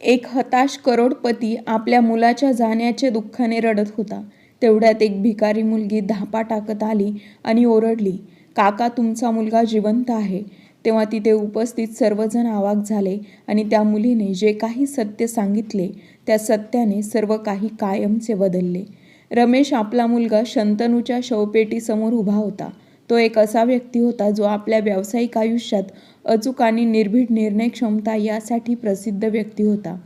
एक हताश करोडपती आपल्या मुलाच्या जाण्याचे दुःखाने रडत होता. तेवढ्यात एक भिकारी मुलगी धापा टाकत आली आणि ओरडली काका तुमचा मुलगा जिवंत आहे. तेव्हा तिथे उपस्थित सर्वजण आवाक झाले आणि त्या मुलीने जे काही सत्य सांगितले त्या सत्याने सर्व काही कायमचे बदलले. रमेश आपला मुलगा शंतनूच्या शवपेटीसमोर उभा होता. तो एक असा व्यक्ती होता जो आपल्या व्यावसायिक आयुष्यात अचूक आणि निर्भीड निर्णय क्षमता यासाठी प्रसिद्ध व्यक्ती होता.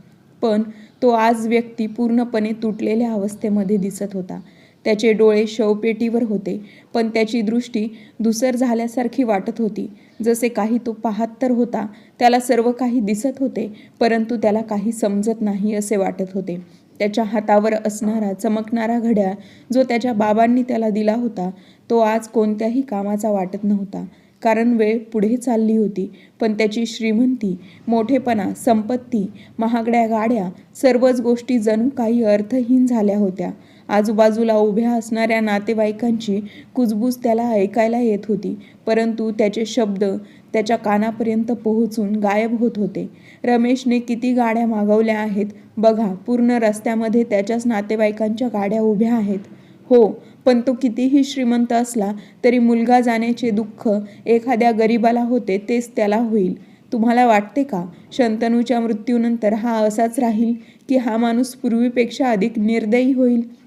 पण तो आज व्यक्ती पूर्णपणे तुटलेल्या अवस्थेमध्ये दिसत होता. त्याचे डोळे शवपेटीवर होते पण त्याची दृष्टी दुसर झाल्यासारखी वाटत होती. जसे काही तो पाहत तर होता त्याला सर्व काही दिसत होते परंतु त्याला काही समजत नाही असे वाटत होते. त्याच्या हातावर असणारा चमकणारा घड्याळ जो त्याच्या बाबांनी त्याला दिला होता तो आज कोणत्याही कामाचा वाटत नव्हता. कारण वेळ पुढे चालली होती. पण त्याची श्रीमंती मोठेपणा संपत्ती महागड्या गाड्या सर्वच गोष्टी जणू काही अर्थहीन झाल्या होत्या. आजूबाजूला उभ्या असणाऱ्या नातेवाईकांची कुजबूज त्याला ऐकायला येत होती. परंतु त्याचे शब्द त्याच्या कानापर्यंत पोहोचून गायब होत होते. रमेशने किती गाड्या मागवल्या आहेत? बघा पूर्ण रस्त्यामध्ये त्याच्याच नातेवाईकांच्या गाड्या उभ्या आहेत. हो पण तो कितीही श्रीमंत असला तरी मुलगा जाण्याचे दुःख एखाद्या गरिबाला होते तेच त्याला होईल. तुम्हाला वाटते का? शंतनूच्या मृत्यूनंतर हा असाच राहील की हा माणूस पूर्वीपेक्षा अधिक निर्दयी होईल?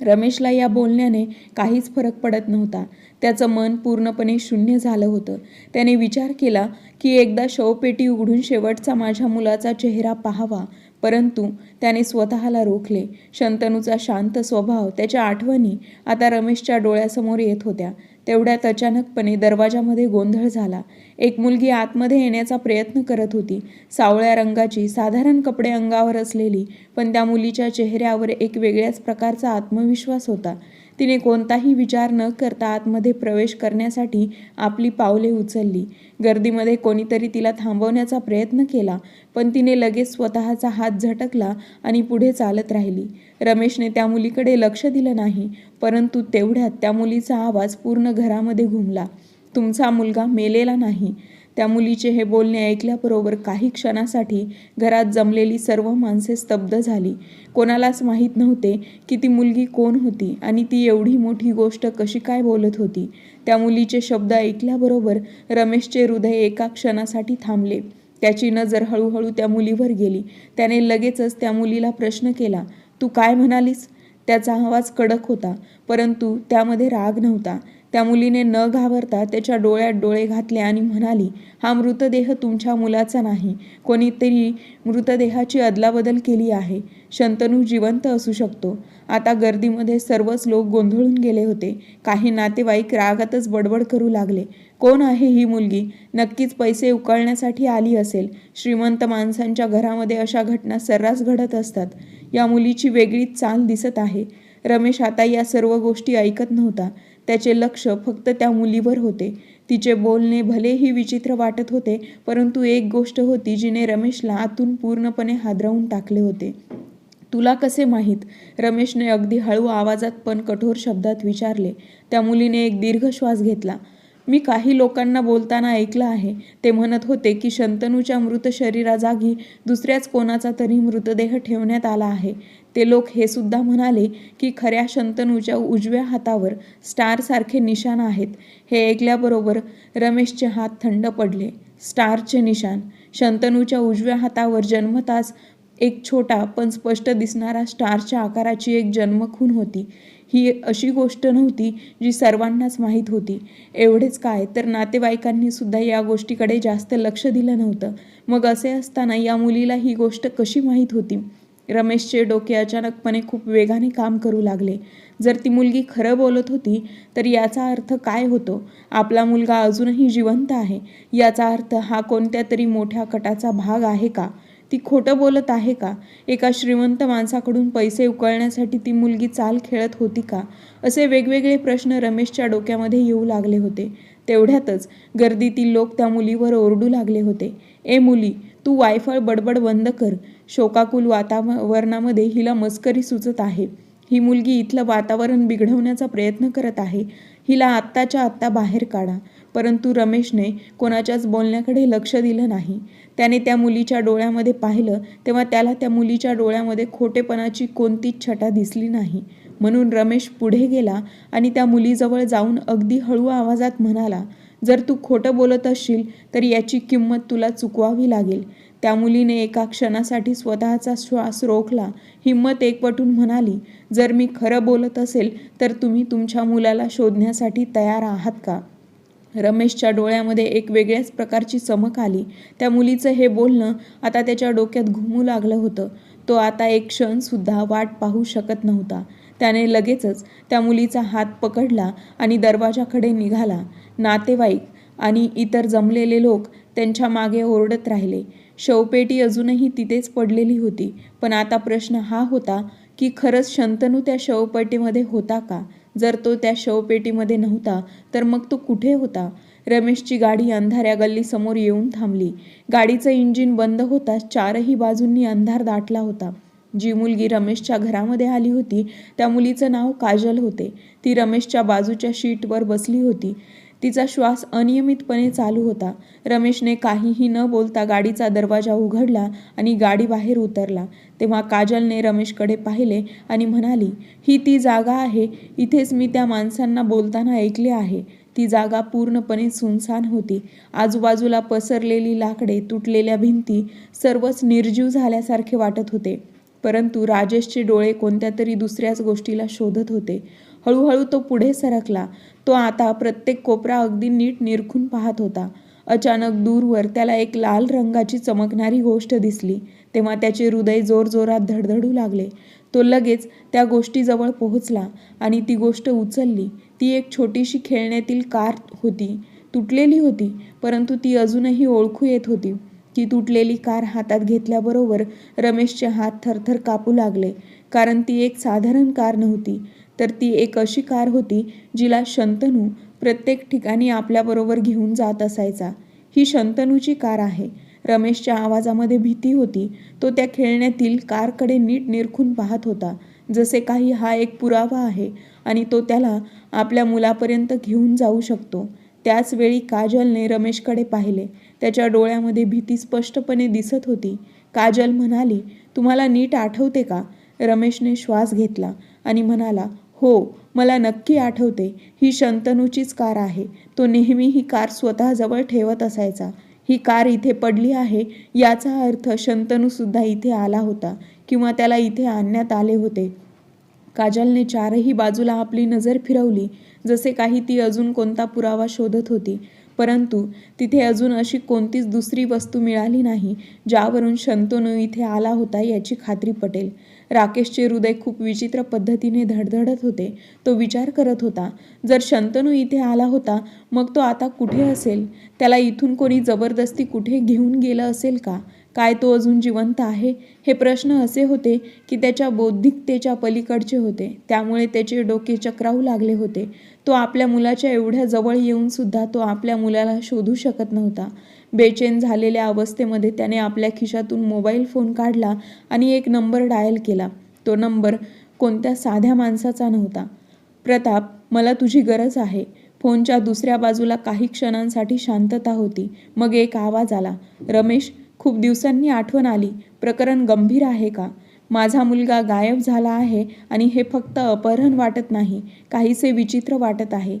रमेशला या बोलण्याने काहीच फरक पडत नव्हता. त्याचं मन पूर्णपणे शून्य झालं होतं. त्याने विचार केला की एकदा शवपेटी उघडून शेवटचा माझ्या मुलाचा चेहरा पाहावा. परंतु त्याने स्वतःला रोखले. शंतनूचा शांत स्वभाव त्याच्या आठवणी आता रमेशच्या डोळ्यासमोर येत होत्या. तेवढ्यात अचानकपणे दरवाजामध्ये गोंधळ झाला. एक मुलगी आतमध्ये येण्याचा प्रयत्न करत होती. सावळ्या रंगाची साधारण कपडे अंगावर असलेली पण त्या मुलीच्या चेहऱ्यावर एक वेगळ्याच प्रकारचा आत्मविश्वास होता. तिने कोणताही विचार न करता आतमध्ये प्रवेश करण्यासाठी आपली पावले उचलली. गर्दीमध्ये कोणीतरी तिला थांबवण्याचा प्रयत्न केला पण तिने लगेच स्वतःचा हात झटकला आणि पुढे चालत राहिली. रमेशने त्या मुलीकडे लक्ष दिलं नाही परंतु तेवढ्यात त्या मुलीचा आवाज पूर्ण घरामध्ये घुमला. तुमचा मुलगा मेलेला नाही. त्या मुलीचे हे बोलणे ऐकल्याबरोबर काही क्षणासाठी घरात जमलेली सर्व माणसे स्तब्ध झाली. कोणालाच माहीत नव्हते की ती मुलगी कोण होती आणि ती एवढी मोठी गोष्ट कशी काय बोलत होती. त्या मुलीचे शब्द ऐकल्याबरोबर रमेशचे हृदय एका क्षणासाठी थांबले. त्याची नजर हळूहळू त्या मुलीवर गेली. त्याने लगेचच त्या मुलीला प्रश्न केला तू काय म्हणालीस? त्याचा आवाज कडक होता परंतु त्यामध्ये राग नव्हता. त्या मुलीने न घाबरता त्याच्या डोळ्यात डोळे घातले आणि म्हणाली हा मृतदेह तुमच्या मुलाचा नाही. कोणीतरी मृतदेहाची अदलाबदल केली आहे. शंतनू जिवंत असू शकतो. आता गर्दीमध्ये सर्वच लोक गोंधळून गेले होते. काही नातेवाईक रागातच बडबड करू लागले. कोण आहे ही मुलगी? नक्कीच पैसे उकळण्यासाठी आली असेल. श्रीमंत माणसांच्या घरामध्ये अशा घटना सर्रास घडत असतात. या मुलीची वेगळीच चाल दिसत आहे. रमेश आता या सर्व गोष्टी ऐकत नव्हता. त्याचे लक्ष फक्त त्या मुलीवर होते. तिचे बोलणे भलेही विचित्र वाटत होते परंतु एक गोष्ट होती जिने रमेशला आतून पूर्णपणे हादरवून टाकले होते. तुला कसे माहीत? रमेशने अगदी हळू आवाजात पण कठोर शब्दात विचारले. त्या मुलीने एक दीर्घ श्वास घेतला. मी काही लोकांना बोलताना ऐकलं आहे. ते म्हणत होते की शंतनूच्या मृत शरीराजागी दुसऱ्याच कोणाचा तरी मृतदेह ठेवण्यात आला आहे. ते लोक हे सुद्धा म्हणाले की खऱ्या शंतनूच्या उजव्या हातावर स्टारसारखे निशाण आहेत. हे ऐकल्याबरोबर रमेशचे हात थंड पडले. स्टारचे निशाण. शंतनूच्या उजव्या हातावर जन्मताच एक छोटा पण स्पष्ट दिसणारा स्टारच्या आकाराची एक जन्मखून होती. ही अशी गोष्ट नव्हती जी सर्वांनाच माहीत होती. एवढेच काय तर नातेवाईकांनी सुद्धा या गोष्टीकडे जास्त लक्ष दिलं नव्हतं. मग असे असताना या मुलीला ही गोष्ट कशी माहीत होती? रमेशचे डोके अचानकपणे खूप वेगाने काम करू लागले. जर ती मुलगी खरं बोलत होती तर याचा अर्थ काय होतो? आपला मुलगा अजूनही जिवंत आहे. याचा अर्थ हा कोणत्या तरी मोठ्या कटाचा भाग आहे का? ती खोटं बोलत आहे का? एका श्रीमंत माणसाकडून पैसे उकळण्यासाठी ती मुलगी चाल खेळत होती का? असे वेगवेगळे प्रश्न रमेशच्या डोक्यामध्ये येऊ लागले होते. तेवढ्यातच गर्दीतील लोक त्या मुलीवर ओरडू लागले होते. ए मुली तू वायफळ बडबड बंद कर. शोकाकुल वातावरणामध्ये हिला मस्करी सुचत आहे. ही मुलगी इथलं वातावरण बिघडवण्याचा प्रयत्न करत आहे. हिला आत्ताच्या आत्ता बाहेर काढा. परंतु रमेशने कोणाच्याच बोलण्याकडे लक्ष दिलं नाही. त्याने त्या मुलीच्या डोळ्यामध्ये पाहिलं तेव्हा त्याला त्या मुलीच्या डोळ्यामध्ये खोटेपणाची कोणतीच छटा दिसली नाही. म्हणून रमेश पुढे गेला आणि त्या मुलीजवळ जाऊन अगदी हळू आवाजात म्हणाला जर तू खोटं बोलत असशील तर याची किंमत तुला चुकवावी लागेल. त्या मुलीने एका क्षणासाठी स्वतःचा श्वास रोखला हिंमत एकवटून म्हणाली जर मी खरं बोलत असेल तर तुम्ही तुमच्या मुलाला शोधण्यासाठी तयार आहात का? रमेशच्या डोळ्यामध्ये एक वेगळ्याच प्रकारची चमक आली. त्या मुलीचं हे बोलणं आता त्याच्या डोक्यात घुमू लागलं होतं. तो आता एक क्षणसुद्धा वाट पाहू शकत नव्हता. त्याने लगेचच त्या मुलीचा हात पकडला आणि दरवाजाकडे निघाला. नातेवाईक आणि इतर जमलेले लोक त्यांच्या मागे ओरडत राहिले. शवपेटी अजूनही तिथेच पडलेली होती. पण आता प्रश्न हा होता की खरंच शंतनू त्या शवपेटीमध्ये होता का? जर तो त्या शवपेटीमध्ये नव्हता तर मग तो कुठे होता? रमेशची गाडी अंधाऱ्या गल्लीसमोर येऊन थांबली. गाडीचं इंजिन बंद होताच चारही बाजूंनी अंधार दाटला होता. जी मुलगी रमेशच्या घरामध्ये आली होती त्या मुलीचं नाव काजल होते. ती रमेशच्या बाजूच्या शीटवर बसली होती. तिचा श्वास अनियमितपणे चालू होता. रमेशने काहीही न बोलता गाडीचा दरवाजा उघडला आणि गाडी बाहेर उतरला. तेव्हा काजलने रमेशकडे पाहिले आणि म्हणाली ही ती जागा आहे. इथेच मी त्या माणसांना बोलताना ऐकले आहे. ती जागा पूर्णपणे सुनसान होती. आजूबाजूला पसरलेली लाकडे तुटलेल्या भिंती सर्वच निर्जीव झाल्यासारखे वाटत होते. परंतु राजेशचे डोळे कोणत्या तरी दुसऱ्याच गोष्टीला शोधत होते. हळूहळू तो पुढे सरकला. तो आता प्रत्येक कोपरा अगदी नीट निरखून पाहत होता. अचानक दूरवर त्याला एक लाल रंगाची चमकणारी गोष्ट दिसली. तेव्हा त्याचे हृदय जोरजोरात धडधडू लागले. तो लगेच त्या गोष्टीजवळ पोहोचला आणि ती गोष्ट उचलली. ती एक छोटीशी खेळण्यातील कार होती. तुटलेली होती परंतु ती अजूनही ओळखू येत होती. ती तुटलेली कार हातात घेतल्याबरोबर रमेशचे हात थरथर कापू लागले कारण ती एक साधारण कार नव्हती. तर ती एक अशी कार होती जिला शंतनू प्रत्येक ठिकाणी आपल्याबरोबर घेऊन जात असायचा. ही शंतनूची कार आहे. रमेशच्या आवाजामध्ये भीती होती. तो त्या खेळण्यातील कारकडे नीट निरखून पाहत होता. जसे काही हा एक पुरावा आहे आणि तो त्याला आपल्या मुलापर्यंत घेऊन जाऊ शकतो. त्याचवेळी काजलने रमेशकडे पाहिले. त्याच्या डोळ्यामध्ये भीती स्पष्टपणे दिसत होती. काजल म्हणाली तुम्हाला नीट आठवते का? रमेशने श्वास घेतला आणि म्हणाला हो मला नक्की आठवते. ही शंतनूचीच कार आहे. तो नेहमी ही कार स्वतःजवळ ठेवत असायचा. ही कार इथे पडली आहे याचा अर्थ शंतनूसुद्धा इथे आला होता किंवा त्याला इथे आणण्यात आले होते. काजलने चारही बाजूला आपली नजर फिरवली. जसे काही ती अजून कोणता पुरावा शोधत होती. परंतु तिथे अजून अशी कोणतीच दुसरी वस्तू मिळाली नाही ज्यावरून शंतनू इथे आला होता याची खात्री पटेल. राकेशचे हृदय खूप विचित्र पद्धतीने धडधडत होते. तो विचार करत होता जर शंतनू इथे आला होता मग तो आता कुठे असेल? त्याला इथून कोणी जबरदस्ती कुठे घेऊन गेलं असेल का? काय तो अजून जिवंत आहे? हे प्रश्न असे होते की त्याच्या बौद्धिकतेच्या पलीकडचे होते. त्यामुळे त्याचे डोके चक्रावू लागले होते. तो आपल्या मुलाच्या एवढ्या जवळ येऊन सुद्धा तो आपल्या मुलाला शोधू शकत नव्हता. बेचैन झालेल्या अवस्थेमध्ये त्याने आपल्या खिशातून मोबाईल फोन काढला आणि एक नंबर डायल केला. तो नंबर कोणत्या साध्या माणसाचा नव्हता. प्रताप मला तुझी गरज आहे. फोनच्या दुसऱ्या बाजूला काही क्षणांसाठी शांतता होती. मग एक आवाज आला. रमेश खूप दिवसांनी आठवण आली. प्रकरण गंभीर आहे का? माझा मुलगा गायब झाला आहे आणि हे फक्त अपहरण वाटत नाही. काहीसे विचित्र वाटत आहे.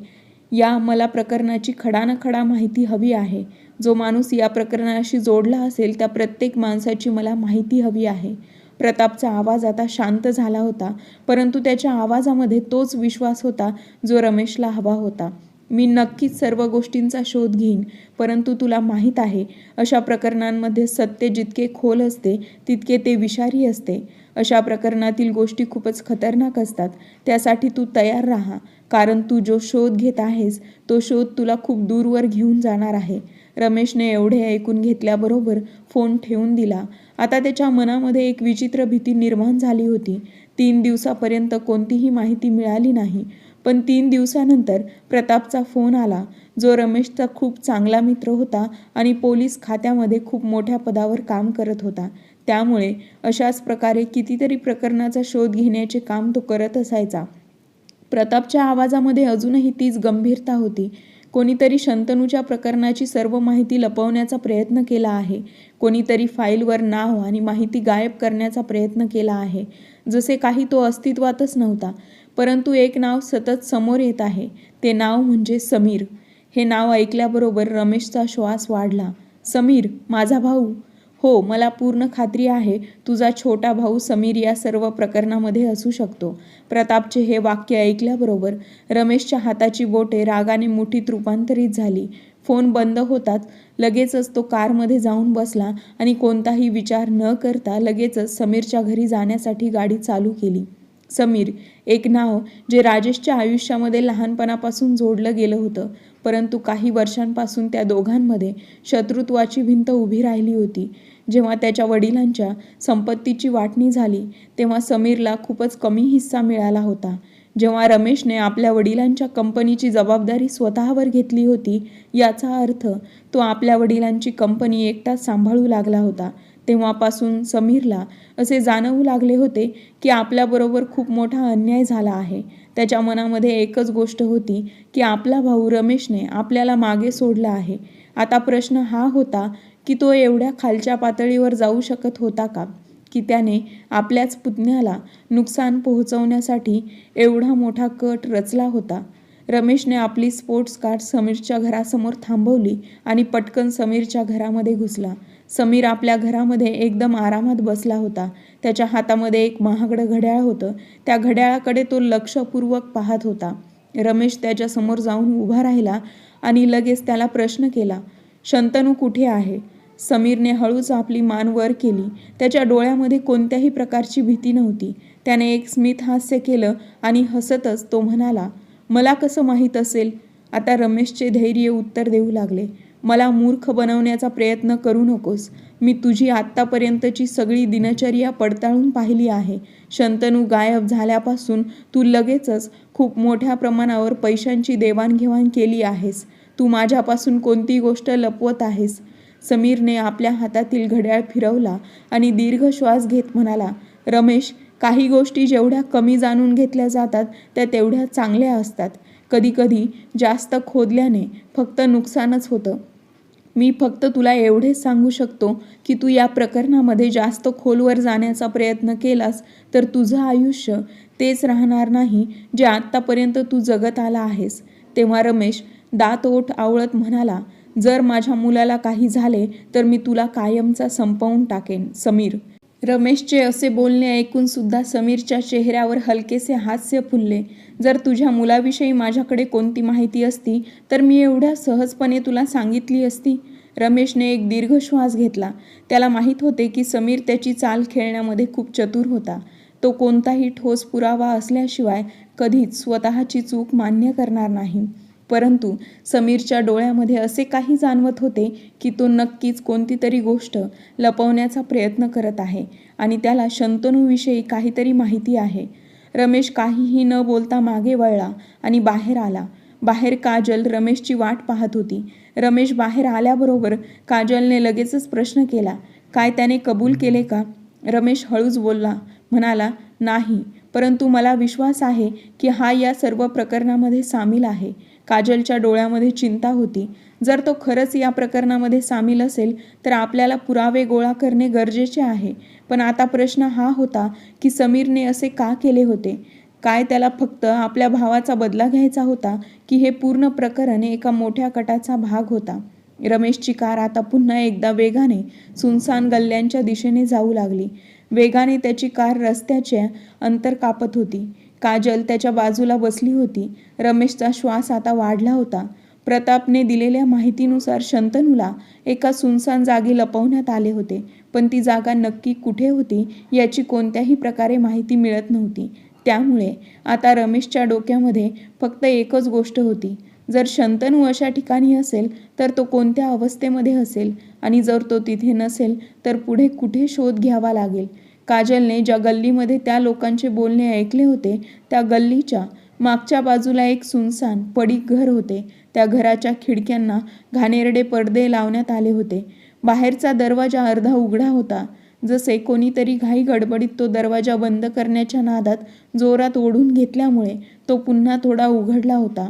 या मला प्रकरणाची खडानखडा माहिती हवी आहे. जो माणूस या प्रकरणाशी जोडला असेल त्या प्रत्येक माणसाची मला माहिती हवी आहे. प्रतापचा आवाज आता शांत झाला होता परंतु त्याच्या आवाजामध्ये तोच विश्वास होता जो रमेशला हवा होता. मी नक्कीच सर्व गोष्टींचा शोध घेईन परंतु तुला माहीत आहे अशा प्रकरणांमध्ये सत्य जितके खोल असते तितके ते विषारी असते. अशा प्रकरणातील गोष्टी खूपच खतरनाक असतात. त्यासाठी तू तयार राहा. कारण तू जो शोध घेत आहेस तो शोध तुला खूप दूरवर घेऊन जाणार आहे. रमेशने एवढे ऐकून घेतल्याबरोबर फोन ठेवून दिला. आता त्याच्या मनामध्ये एक विचित्र भीती निर्माण झाली होती. तीन दिवसापर्यंत कोणतीही माहिती मिळाली नाही. पण तीन दिवसानंतर प्रतापचा फोन आला. जो रमेशचा खूप चांगला मित्र होता आणि पोलीस खात्यामध्ये खूप मोठ्या पदावर काम करत होता. त्यामुळे अशाच प्रकारे कितीतरी प्रकरणाचा शोध घेण्याचे काम तो करत असायचा. प्रतापच्या आवाजामध्ये अजूनही तीच गंभीरता होती. कोणीतरी शंतनूच्या प्रकरणाची सर्व माहिती लपवण्याचा प्रयत्न केला आहे. कोणीतरी फाईलवर नाव आणि माहिती गायब करण्याचा प्रयत्न केला आहे. जसे काही तो अस्तित्वातच नव्हता परंतु एक नाव सतत समोर येत आहे. ते नाव म्हणजे समीर. हे नाव ऐकल्याबरोबर रमेशचा श्वास वाढला. समीर माझा भाऊ हो मला पूर्ण खात्री आहे तुझा छोटा भाऊ समीर या सर्व प्रकरणामध्ये असू शकतो. प्रतापचे हे वाक्य ऐकल्याबरोबर रमेशच्या हाताची बोटे रागाने मुठीत रूपांतरित झाली. फोन बंद होताच लगेचच तो कारमध्ये जाऊन बसला आणि कोणताही विचार न करता लगेचच समीरच्या घरी जाण्यासाठी गाडी चालू केली. समीर एक नाव जे राजेशच्या आयुष्यामध्ये लहानपणापासून जोडलं गेलं होतं. परंतु काही वर्षांपासून त्या दोघांमध्ये शत्रुत्वाची भिंत उभी राहिली होती. जेव्हा त्याच्या वडिलांच्या संपत्तीची वाटणी झाली तेव्हा समीरला खूपच कमी हिस्सा मिळाला होता. जेव्हा रमेशने आपल्या वडिलांच्या कंपनीची जबाबदारी स्वतःवर घेतली होती याचा अर्थ तो आपल्या वडिलांची कंपनी एकटाच सांभाळू लागला होता. तेव्हापासून समीरला असे जाणवू लागले होते की आपल्याबरोबर खूप मोठा अन्याय झाला आहे. त्याच्या मनामध्ये एकच गोष्ट होती की आपला भाऊ रमेशने आपल्याला मागे सोडला आहे. आता प्रश्न हा होता की तो एवढ्या खालच्या पातळीवर जाऊ शकत होता का? की त्याने आपल्याच पुतण्याला नुकसान पोहोचवण्यासाठी एवढा मोठा कट रचला होता? रमेशने आपली स्पोर्ट्स कार समीरच्या घरासमोर थांबवली आणि पटकन समीरच्या घरामध्ये घुसला. समीर आपल्या घरामध्ये एकदम आरामात बसला होता. त्याच्या हातामध्ये एक महागडं घड्याळ होतं. त्या घड्याळाकडे तो लक्षपूर्वक पाहत होता. रमेश त्याच्यासमोर जाऊन उभा राहिला आणि लगेच त्याला प्रश्न केला शंतनू कुठे आहे? समीरने हळूच आपली मान वर केली. त्याच्या डोळ्यामध्ये कोणत्याही प्रकारची भीती नव्हती. त्याने एक स्मित हास्य केलं आणि हसतच तो म्हणाला मला कसं माहीत असेल? आता रमेशचे धैर्य उत्तर देऊ लागले. मला मूर्ख बनवण्याचा प्रयत्न करू नकोस. मी तुझी आत्तापर्यंतची सगळी दिनचर्या पडताळून पाहिली आहे. शंतनू गायब झाल्यापासून तू लगेचच खूप मोठ्या प्रमाणावर पैशांची देवाणघेवाण केली आहेस. तू माझ्यापासून कोणती गोष्ट लपवत आहेस? समीरने आपल्या हातातील घड्याळ फिरवला आणि दीर्घ श्वास घेत म्हणाला रमेश काही गोष्टी जेवढ्या कमी जाणून घेतल्या जातात त्या तेवढ्या चांगल्या असतात. कधीकधी जास्त खोदल्याने फक्त नुकसानच होतं. मी फक्त तुला एवढेच सांगू शकतो की तू या प्रकरणामध्ये जास्त खोलवर जाण्याचा प्रयत्न केलास तर तुझं आयुष्य तेच राहणार नाही जे आत्तापर्यंत तू जगत आला आहेस. तेव्हा रमेश दात ओठ आवळत म्हणाला जर माझ्या मुलाला काही झाले तर मी तुला कायमचा संपवून टाकेन समीर. रमेशचे असे बोलणे ऐकून सुद्धा समीरच्या चेहऱ्यावर हलकेसे हास्य फुलले. जर तुझ्या मुलाविषयी माझ्याकडे कोणती माहिती असती तर मी एवढ्या सहजपणे तुला सांगितली असती. रमेशने एक दीर्घ श्वास घेतला. त्याला माहीत होते की समीर त्याची चाल खेळण्यामध्ये खूप चतुर होता. तो कोणताही ठोस पुरावा असल्याशिवाय कधीच स्वतःची चूक मान्य करणार नाही. परंतु समीरच्या डोळ्यामध्ये असे काही जाणवत होते की तो नक्कीच कोणती तरी गोष्ट लपवण्याचा प्रयत्न करत आहे आणि त्याला शंतनूविषयी काहीतरी माहिती आहे. रमेश काहीही न बोलता मागे वळला आणि बाहेर आला. बाहेर काजल रमेशची वाट पाहत होती. रमेश बाहेर आल्याबरोबर काजलने लगेचच प्रश्न केला काय त्याने कबूल केले का? रमेश हळूच बोलला म्हणाला नाही परंतु मला विश्वास आहे की हा या सर्व प्रकरणामध्ये सामील आहे. काजलच्या डोळ्यामध्ये चिंता होती. जर तो खरंच या प्रकरणामध्ये सामील असेल तर आपल्याला पुरावे गोळा करणे गरजेचे आहे. पण आता प्रश्न हा होता की समीरने असे का केले होते? काय त्याला फक्त आपल्या भावाचा बदला घ्यायचा होता की हे पूर्ण प्रकरण एका मोठ्या कटाचा भाग होता? रमेशची कार आता पुन्हा एकदा वेगाने सुनसान गल्ल्यांच्या दिशेने जाऊ लागली. वेगाने त्याची कार रस्त्याच्या अंतर कापत होती. काजल त्याच्या बाजूला बसली होती. रमेशचा श्वास आता वाढला होता. प्रतापने दिलेल्या माहितीनुसार शंतनूला एका सुनसान जागी लपवण्यात आले होते. पण ती जागा नक्की कुठे होती याची कोणत्याही प्रकारे माहिती मिळत नव्हती. त्यामुळे आता रमेशच्या डोक्यामध्ये फक्त एकच गोष्ट होती. जर शंतनू अशा ठिकाणी असेल तर तो कोणत्या अवस्थेमध्ये असेल? आणि जर तो तिथे नसेल तर पुढे कुठे शोध घ्यावा लागेल? काजलने ज्या गल्लीमध्ये त्या लोकांचे बोलणे ऐकले होते त्या गल्लीच्या मागच्या बाजूला एक सुनसान पडीक घर होते. त्या घराच्या खिडक्यांना घाणेरडे पडदे लावण्यात आले होते. बाहेरचा दरवाजा अर्धा उघडा होता. जसे कोणीतरी घाई गडबडीत तो दरवाजा बंद करण्याच्या नादात जोरात ओढून घेतल्यामुळे तो पुन्हा थोडा उघडला होता.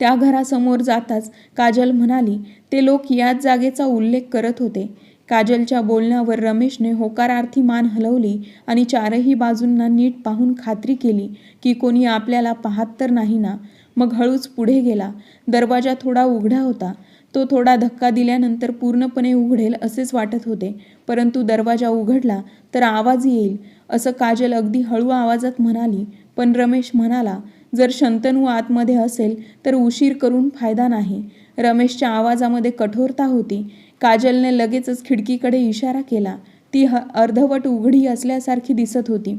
त्या घरासमोर जाताच काजल म्हणाली ते लोक याच जागेचा उल्लेख करत होते काजलच्या बोलण्यावर रमेशने होकारार्थी मान हलवली आणि चारही बाजूंना नीट पाहून खात्री केली की कोणी आपल्याला पाहत तर नाही ना. मग हळूच पुढे गेला. दरवाजा थोडा उघडा होता. तो थोडा धक्का दिल्यानंतर पूर्णपणे उघडेल असेच वाटत होते. परंतु दरवाजा उघडला तर आवाज येईल असं काजल अगदी हळू आवाजात म्हणाली. पण रमेश म्हणाला जर शंतनू आतमध्ये असेल तर उशीर करून फायदा नाही. रमेशच्या आवाजामध्ये कठोरता होती. काजलने लगेचच खिडकीकडे इशारा केला. ती ह अर्धवट उघडी असल्यासारखी दिसत होती.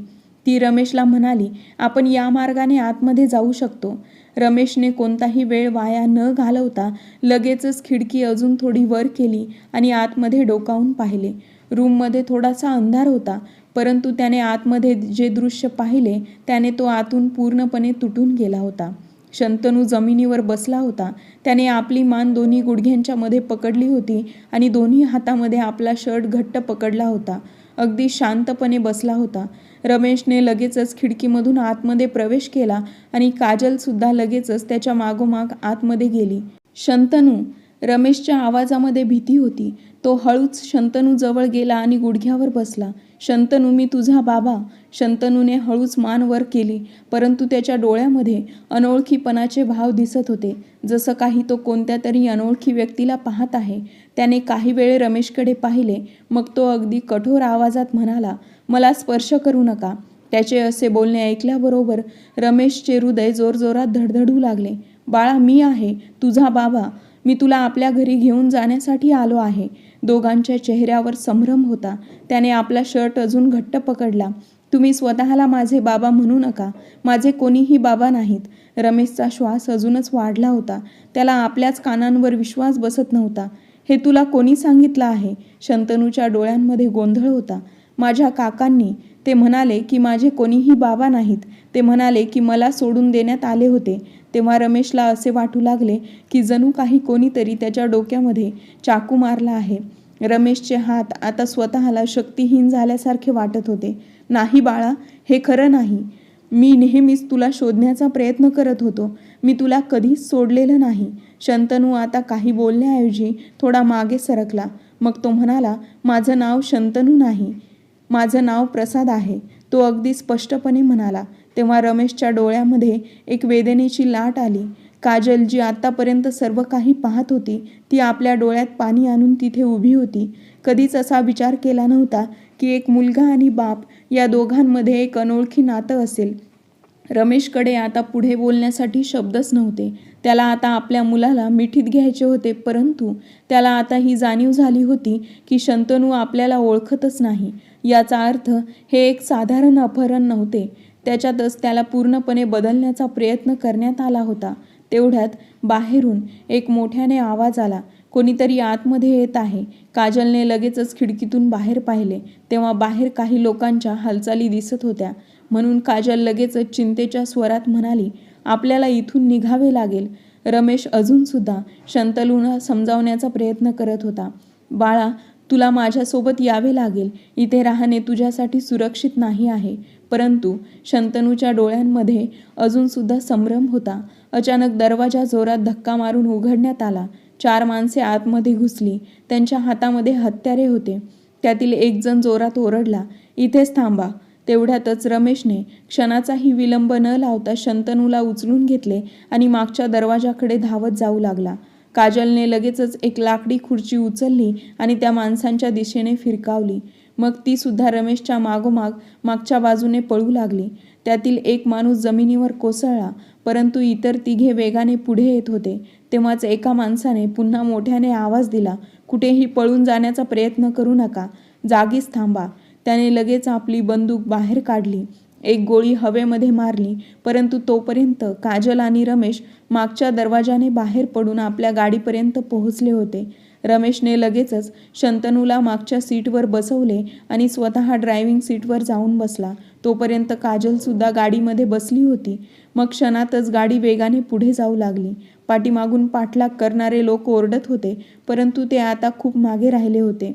ती रमेशला म्हणाली आपण या मार्गाने आतमध्ये जाऊ शकतो. रमेशने कोणताही वेळ वाया न घालवता लगेचच खिडकी अजून थोडी वर केली आणि आतमध्ये डोकावून पाहिले. रूममध्ये थोडासा अंधार होता परंतु त्याने आतमध्ये जे दृश्य पाहिले त्याने तो आतून पूर्णपणे तुटून गेला होता. शंतनू जमिनीवर बसला होता. त्याने आपली मान दोन्ही गुडघ्यांच्या मध्ये पकडली होती आणि दोन्ही हातामध्ये आपला शर्ट घट्ट पकडला होता. अगदी शांतपणे बसला होता. रमेशने लगेचच खिडकीमधून आतमध्ये प्रवेश केला आणि काजलसुद्धा लगेचच त्याच्या मागोमाग आतमध्ये गेली. शंतनू रमेशच्या आवाजामध्ये भीती होती. तो हळूच शंतनू जवळ गेला आणि गुडघ्यावर बसला. शंतनू मी तुझा बाबा. शंतनूने हळूच मान वर केली परंतु त्याच्या डोळ्यामध्ये अनोळखीपणाचे भाव दिसत होते. जसं काही तो कोणत्या तरी अनोळखी व्यक्तीला पाहत आहे. त्याने काही वेळ रमेशकडे पाहिले. मग तो अगदी कठोर आवाजात म्हणाला मला स्पर्श करू नका. त्याचे असे बोलणे ऐकल्याबरोबर रमेशचे हृदय जोरजोरात धडधडू लागले. बाळा मी आहे. तुझा बाबा. मी तुला आपल्या घरी घेऊन जाण्यासाठी आलो आहे. दोघांच्या चेहऱ्यावर संभ्रम होता. त्याने आपला शर्ट अजून घट्ट पकडला. तुम्ही स्वतःला माझे बाबा म्हणू नका. माझे कोणीही बाबा नाहीत. रमेशचा श्वास अजूनच वाढला होता. त्याला आपल्याच कानांवर विश्वास बसत नव्हता. हे तुला कोणी सांगितलं आहे? शंतनूच्या डोळ्यांमध्ये गोंधळ होता. माझ्या काकांनी. ते म्हणाले की माझे कोणीही बाबा नाहीत. ते म्हणाले की मला सोडून देण्यात आले होते. तेव्हा रमेशला असे वाटू लागले की जणू काही कोणीतरी त्याच्या डोक्यामध्ये चाकू मारला आहे. रमेशचे हात आता स्वतःला शक्तिहीन झाल्यासारखे वाटत होते. नाही बाळा हे खरं नाही. मी नेहमीच तुला शोधण्याचा प्रयत्न करत होतो. मी तुला कधीच सोडलेलं नाही. शंतनू आता काही बोलण्याऐवजी थोडा मागे सरकला. मग तो म्हणाला माझं नाव शंतनू नाही. माझं नाव प्रसाद आहे. तो अगदी स्पष्टपणे म्हणाला तेव्हा रमेशच्या डोळ्यामध्ये एक वेदनेची लाट आली. काजल जी आत्तापर्यंत सर्व काही पाहत होती ती आपल्या डोळ्यात पाणी आणून तिथे उभी होती. कधीच असा विचार केला नव्हता की एक मुलगा आणि बाप या दोघांमध्ये एक अनोळखी नातं असेल. रमेशकडे आता पुढे बोलण्यासाठी शब्दच नव्हते. त्याला आता आपल्या मुलाला मिठीत घ्यायचे होते परंतु त्याला आता ही जाणीव झाली होती की शंतनू आपल्याला ओळखतच नाही. याचा अर्थ हे एक साधारण अपहरण नव्हते. त्याच्यातच त्याला पूर्णपणे बदलण्याचा प्रयत्न करण्यात आला होता. तेवढ्यात बाहेरून एक मोठ्याने आवाज आला. कोणीतरी आतमध्ये येत आहे. काजलने लगेचच खिडकीतून बाहेर पाहिले. तेव्हा बाहेर काही लोकांच्या हालचाली दिसत होत्या. म्हणून काजल लगेचच चिंतेच्या स्वरात म्हणाली आपल्याला इथून निघावे लागेल. रमेश अजूनसुद्धा शंतलूला समजावण्याचा प्रयत्न करत होता. बाळा तुला माझ्यासोबत यावे लागेल. इथे राहणे तुझ्यासाठी सुरक्षित नाही आहे. परंतु शंतनूच्या डोळ्यांमध्ये अजूनसुद्धा संभ्रम होता. अचानक दरवाजा जोरात धक्का मारून उघडण्यात आला. चार माणसे आतमध्ये घुसली. त्यांच्या हातामध्ये हत्यारे होते. त्यातील एकजण जोरात ओरडला इथेच थांबा. तेवढ्यातच रमेशने क्षणाचाही विलंब न लावता शंतनूला उचलून घेतले आणि मागच्या दरवाजाकडे धावत जाऊ लागला. काजलने लगेचच एक लाकडी खुर्ची उचलली आणि त्या माणसांच्या दिशेने फिरकावली. मग ती सुद्धा रमेशच्या मागोमाग मागच्या बाजूने पळू लागली. त्यातील एक माणूस जमिनीवर कोसळला परंतु इतर तिघे वेगाने पुढे येत होते. तेव्हाच एका माणसाने पुन्हा मोठ्याने आवाज दिला कुठेही पळून जाण्याचा प्रयत्न करू नका. जागीच थांबा. त्याने लगेच आपली बंदूक बाहेर काढली. एक गोळी हवेमध्ये मारली परंतु तोपर्यंत काजल आणि रमेश मागच्या दरवाजाने बाहेर पडून आपल्या गाडीपर्यंत पोहोचले होते. रमेशने लगेचच शंतनूला मागच्या सीटवर बसवले आणि स्वतः ड्रायव्हिंग सीटवर जाऊन बसला. तोपर्यंत काजलसुद्धा गाडीमध्ये बसली होती. मग क्षणातच गाडी वेगाने पुढे जाऊ लागली. पाठीमागून पाठलाग करणारे लोक ओरडत होते परंतु ते आता खूप मागे राहिले होते.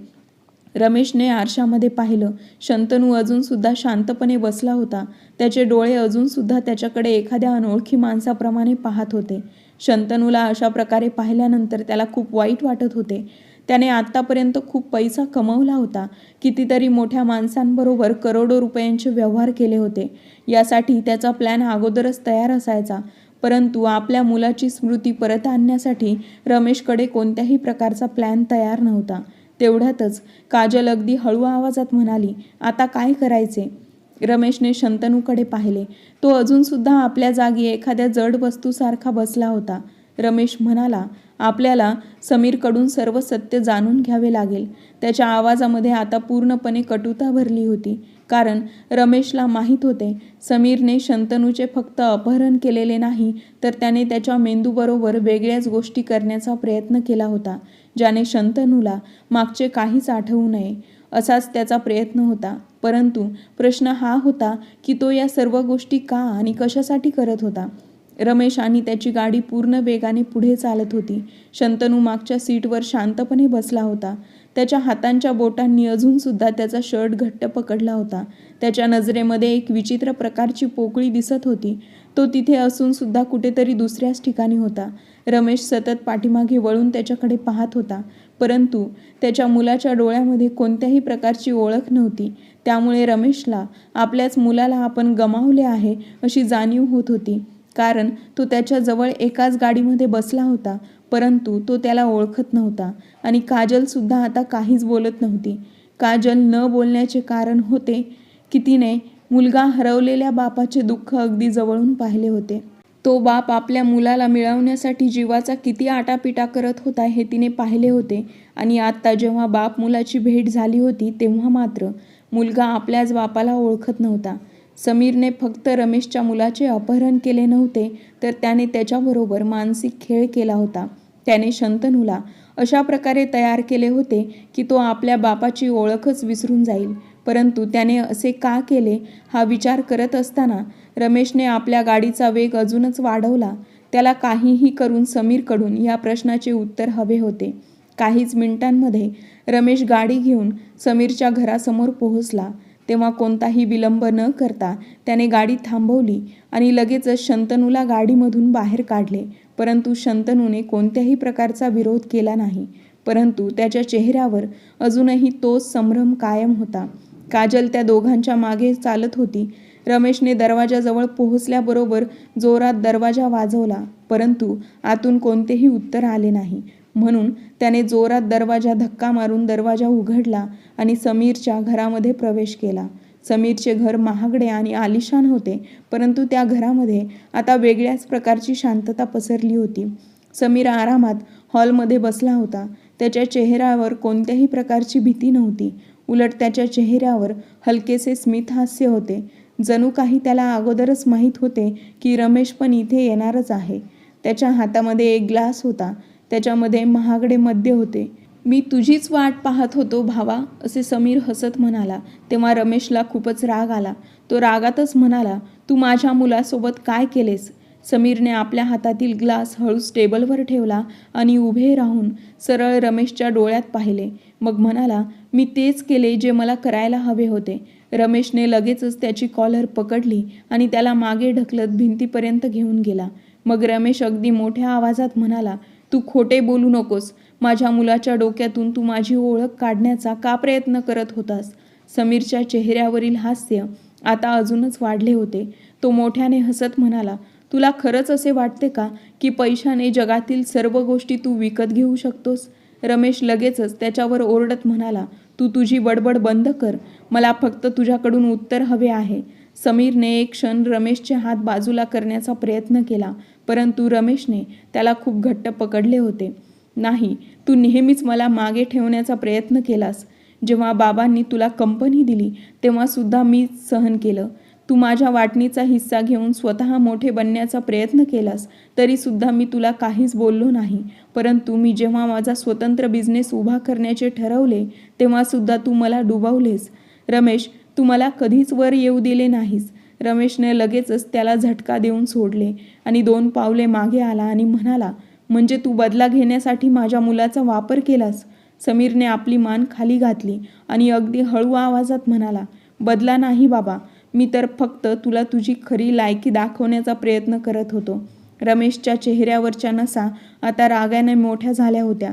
रमेशने आरशामध्ये पाहिलं. शंतनू अजूनसुद्धा शांतपणे बसला होता. त्याचे डोळे अजूनसुद्धा त्याच्याकडे एखाद्या अनोळखी माणसाप्रमाणे पाहत होते. शंतनूला अशा प्रकारे पाहिल्यानंतर त्याला खूप वाईट वाटत होते. त्याने आत्तापर्यंत खूप पैसा कमवला होता. कितीतरी मोठ्या माणसांबरोबर करोडो रुपयांचे व्यवहार केले होते. यासाठी त्याचा प्लॅन अगोदरच तयार असायचा. परंतु आपल्या मुलाची स्मृती परत आणण्यासाठी रमेशकडे कोणत्याही प्रकारचा प्लॅन तयार नव्हता. तेवढ्यातच काजल अगदी हळू आवाजात म्हणाली आता काय करायचे? रमेशने शंतनूकडे पाहिले. तो अजूनसुद्धा आपल्या जागी एखाद्या जड वस्तूसारखा बसला होता. रमेश म्हणाला आपल्याला समीरकडून सर्व सत्य जाणून घ्यावे लागेल. त्याच्या आवाजामध्ये आता पूर्णपणे कटुता भरली होती. कारण रमेशला माहीत होते समीरने शंतनूचे फक्त अपहरण केलेले नाही तर त्याने त्याच्या मेंदूबरोबर वेगळ्याच गोष्टी करण्याचा प्रयत्न केला होता ज्याने शंतनूला मागचे काहीच आठवू नये असाच त्याचा प्रयत्न होता. परंतु प्रश्न हा होता की तो या सर्व गोष्टी का आणि कशासाठी करत होता? रमेश आणि त्याची गाडी पूर्ण वेगाने पुढे चालत होती. शंतनू मागच्या सीटवर शांतपणे बसला होता. त्याच्या हातांच्या बोटांनी अजूनसुद्धा त्याचा शर्ट घट्ट पकडला होता. त्याच्या नजरेमध्ये एक विचित्र प्रकारची पोकळी दिसत होती. तो तिथे असून सुद्धा कुठेतरी दुसऱ्याच ठिकाणी होता. रमेश सतत पाठीमागे वळून त्याच्याकडे पाहत होता. परंतु त्याच्या मुलाच्या डोळ्यामध्ये कोणत्याही प्रकारची ओळख नव्हती. त्यामुळे रमेशला आपल्याच मुलाला आपण गमावले आहे अशी जाणीव होत होती. कारण तो त्याच्याजवळ एकाच गाडीमध्ये बसला होता. परंतु तो त्याला ओळखत नव्हता आणि काजलसुद्धा आता काहीच बोलत नव्हती. काजल न बोलण्याचे कारण होते की तिने मुलगा हरवलेल्या बापाचे दुःख अगदी जवळून पाहिले होते. तो बाप आपल्या मुलाला मिळवण्यासाठी जीवाचा किती आटापिटा करत होता हे तिने पाहिले होते आणि आत्ता जेव्हा बाप मुलाची भेट झाली होती तेव्हा मात्र मुलगा आपल्याच बापाला ओळखत नव्हता. समीरने फक्त रमेशच्या मुलाचे अपहरण केले नव्हते तर त्याने त्याच्याबरोबर मानसिक खेळ केला होता. त्याने शंतनूला अशा प्रकारे तयार केले होते की तो आपल्या बापाची ओळखच विसरून जाईल. परंतु त्याने असे का केले हा विचार करत असताना रमेशने आपल्या गाडीचा वेग अजूनच वाढवला. त्याला काहीही करून समीरकडून या प्रश्नाचे उत्तर हवे होते. काहीच मिनिटांमध्ये रमेश गाडी घेऊन समीरच्या घरासमोर पोहोचला. तेव्हा कोणताही विलंब न करता त्याने गाडी थांबवली आणि लगेचच शंतनूला गाडीमधून बाहेर काढले. परंतु शंतनूने कोणत्याही प्रकारचा विरोध केला नाही. परंतु त्याच्या चेहऱ्यावर अजूनही तोच संभ्रम कायम होता. काजल त्या दोघांच्या मागे चालत होती. रमेशने दरवाजाजवळ पोहोचल्याबरोबर जोरात दरवाजा वाजवला परंतु आतून कोणतेही उत्तर आले नाही. म्हणून त्याने जोरात दरवाजा धक्का मारून दरवाजा उघडला आणि समीरच्या घरामध्ये प्रवेश केला. समीरचे घर महागडे आणि आलिशान होते परंतु त्या घरामध्ये आता वेगळ्याच प्रकारची शांतता पसरली होती. समीर आरामात हॉलमध्ये बसला होता. त्याच्या चेहऱ्यावर कोणत्याही प्रकारची भीती नव्हती. उलट त्याच्या चेहऱ्यावर हलकेसे स्मित हास्य होते. जणू काही त्याला अगोदरच माहीत होते की रमेश पण इथे येणारच आहे. त्याच्या हातामध्ये एक ग्लास होता. त्याच्यामध्ये महागडे मद्य होते. मी तुझीच वाट पाहत होतो भावा असे समीर हसत म्हणाला. तेव्हा रमेशला खूपच राग आला. तो रागातच म्हणाला तू माझ्या मुलासोबत काय केलेस? समीरने आपल्या हातातील ग्लास हळूच टेबलवर ठेवला आणि उभे राहून सरळ रमेशच्या डोळ्यात पाहिले. मग म्हणाला मी तेच केले जे मला करायला हवे होते. रमेशने लगेचच त्याची कॉलर पकडली आणि त्याला मागे ढकलत भिंतीपर्यंत घेऊन गेला. मग रमेश अगदी मोठ्या आवाजात म्हणाला तू खोटे बोलू नकोस. माझ्या मुलाच्या डोक्यातून तू माझी ओळख काढण्याचा का प्रयत्न करत होतास? समीरच्या चेहऱ्यावरील हास्य आता अजूनच वाढले होते. तो मोठ्याने हसत म्हणाला तुला खरंच असे वाटते का की पैशाने जगातील सर्व गोष्टी तू विकत घेऊ शकतोस? रमेश लगेचच त्याच्यावर ओरडत म्हणाला तू तुझी बडबड बंद कर. मला फक्त तुझ्याकडून उत्तर हवे आहे. समीरने एक क्षण रमेशचे हात बाजूला करण्याचा प्रयत्न केला परंतु रमेशने त्याला खूप घट्ट पकडले होते. नाही तू नेहमीच मला मागे ठेवण्याचा प्रयत्न केलास. जेव्हा बाबांनी तुला कंपनी दिली तेव्हासुद्धा मी सहन केलं. तू माझ्या वाटणीचा हिस्सा घेऊन स्वतः मोठे बनण्याचा प्रयत्न केलास तरीसुद्धा मी तुला काहीच बोललो नाही. परंतु मी जेव्हा माझा स्वतंत्र बिझनेस उभा करण्याचे ठरवले तेव्हासुद्धा तू मला डुबवलेस. रमेश तू मला कधीच वर येऊ दिले नाहीस. रमेशने लगेचच त्याला झटका देऊन सोडले आणि दोन पावले मागे आला आणि म्हणाला म्हणजे तू बदला घेण्यासाठी माझ्या मुलाचा वापर केलास. समीरने आपली मान खाली घातली आणि अगदी हळू आवाजात म्हणाला बदला नाही बाबा. मी तर फक्त तुला तुझी खरी लायकी दाखवण्याचा प्रयत्न करत होतो. रमेशच्या चेहऱ्यावरच्या नसा आता रागाने मोठ्या झाल्या होत्या.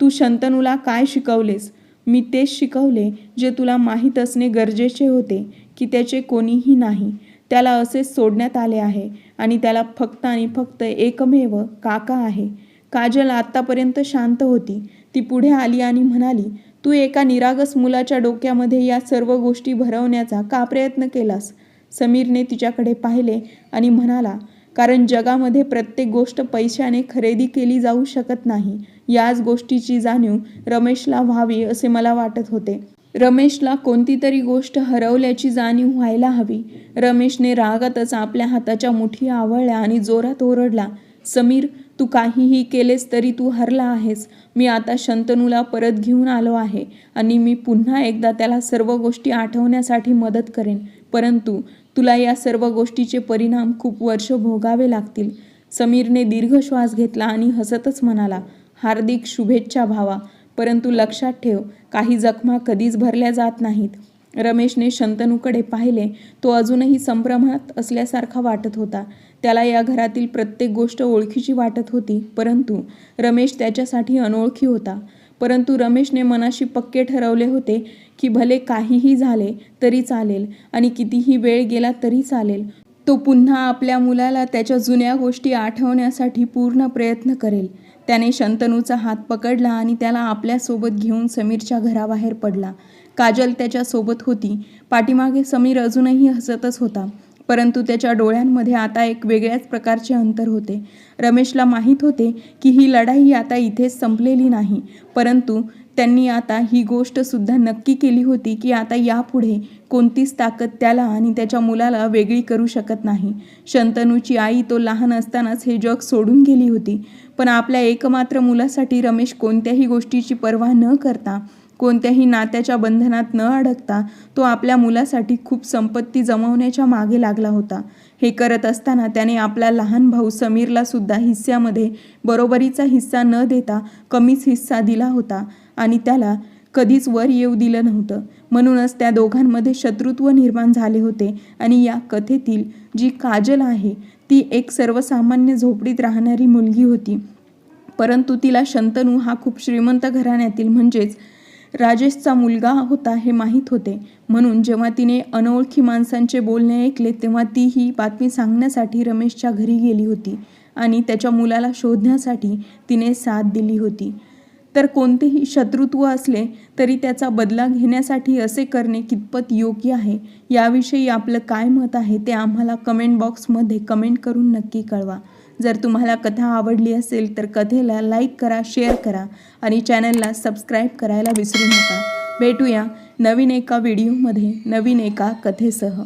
तू शंतनूला काय शिकवलेस? मी तेच शिकवले जे तुला माहीत असणे गरजेचे होते की त्याचे कोणीही नाही. त्याला असेच सोडण्यात आले आहे आणि त्याला फक्त आणि फक्त एकमेव काका आहे. काजल आत्तापर्यंत शांत होती. ती पुढे आली आणि म्हणाली तू एका निरागस मुलाच्या डोक्यामध्ये या सर्व गोष्टी भरवण्याचा का प्रयत्न केलास? समीरने तिच्याकडे पाहिले आणि म्हणाला कारण जगामध्ये प्रत्येक गोष्ट पैशाने खरेदी केली जाऊ शकत नाही. याच गोष्टीची जाणीव रमेशला व्हावी असे मला वाटत होते. रमेशला कोणती तरी गोष्ट हरवल्याची जाणीव व्हायला हवी. रमेशने रागातच आपल्या हाताच्या मुठी आवळल्या आणि जोरात ओरडला समीर तू काहीही केलेस तरी तू हरला आहेस. मी आता शंतनूला परत घेऊन आलो आहे आणि मी पुन्हा एकदा त्याला सर्व गोष्टी आठवण्यासाठी मदत करेन. परंतु तुला या सर्व गोष्टीचे परिणाम खूप वर्ष भोगावे लागतील. समीरने दीर्घ श्वास घेतला आणि हसतच म्हणाला हार्दिक शुभेच्छा भावा. परंतु लक्षात ठेव काही जखमा कधीच भरल्या जात नाहीत. रमेशने शंतनूकडे पाहिले तो अजूनही संभ्रमात असल्यासारखा वाटत होता. त्याला या घरातील प्रत्येक गोष्ट ओळखीची वाटत होती परंतु रमेश त्याच्यासाठी अनोळखी होता. परंतु रमेशने मनाशी पक्के ठरवले होते की भले काहीही झाले तरी चालेल आणि कितीही वेळ गेला तरी चालेल. तो पुन्हा आपल्या मुलाला त्याच्या जुन्या गोष्टी आठवण्यासाठी पूर्ण प्रयत्न करेल. त्याने शंतनूचा हात पकडला आणि त्याला आपल्यासोबत घेऊन समीरच्या घराबाहेर पडला. काजल त्याच्यासोबत होती. पाठीमागे समीर अजूनही हसतच होता. परंतु त्याच्या डोळ्यांमध्ये आता एक वेगळ्याच प्रकारचे अंतर होते. रमेशला माहीत होते की ही लढाई आता इथेच संपलेली नाही. परंतु त्यांनी आता ही गोष्टसुद्धा नक्की केली होती की आता यापुढे कोणतीच ताकद त्याला आणि त्याच्या मुलाला वेगळी करू शकत नाही. शंतनूची आई तो लहान असतानाच हे जग सोडून गेली होती. पण आपल्या एकमात्र मुलासाठी रमेश कोणत्याही गोष्टीची पर्वा न करता कोणत्याही नात्याच्या बंधनात न अडकता तो आपल्या मुलासाठी खूप संपत्ती जमवण्याच्या मागे लागला होता. हे करत असताना त्याने आपला लहान भाऊ समीरला सुद्धा हिस्स्यामध्ये बरोबरीचा हिस्सा न देता कमीच हिस्सा दिला होता आणि त्याला कधीच वर येऊ दिलं नव्हतं. म्हणूनच त्या दोघांमध्ये शत्रुत्व निर्माण झाले होते आणि या कथेतील जी काजल आहे ती एक सर्वसामान्य झोपडीत राहणारी मुलगी होती. परंतु तिला शंतनू हा खूप श्रीमंत घराण्यातील म्हणजेच राजेशचा मुलगा होता हे माहीत होते. म्हणून जेव्हा तिने अनोळखी माणसांचे बोलणे ऐकले तेव्हा ती ही बातमी सांगण्यासाठी रमेशच्या घरी गेली होती आणि त्याच्या मुलाला शोधण्यासाठी तिने साथ दिली होती. तर कोणतेही शत्रुत्व असले तरी त्याचा बदला घेण्यासाठी असे करणे कितपत योग्य आहे? याविषयी आपलं काय मत आहे ते आम्हाला कमेंट बॉक्समध्ये कमेंट करून नक्की कळवा. जर तुम्हाला कथा आवडली असेल तर कथेला लाईक करा शेअर करा आणि चॅनलला सबस्क्राईब करायला विसरू नका. भेटूया नवीन एका व्हिडिओमध्ये नवीन एका कथेसह.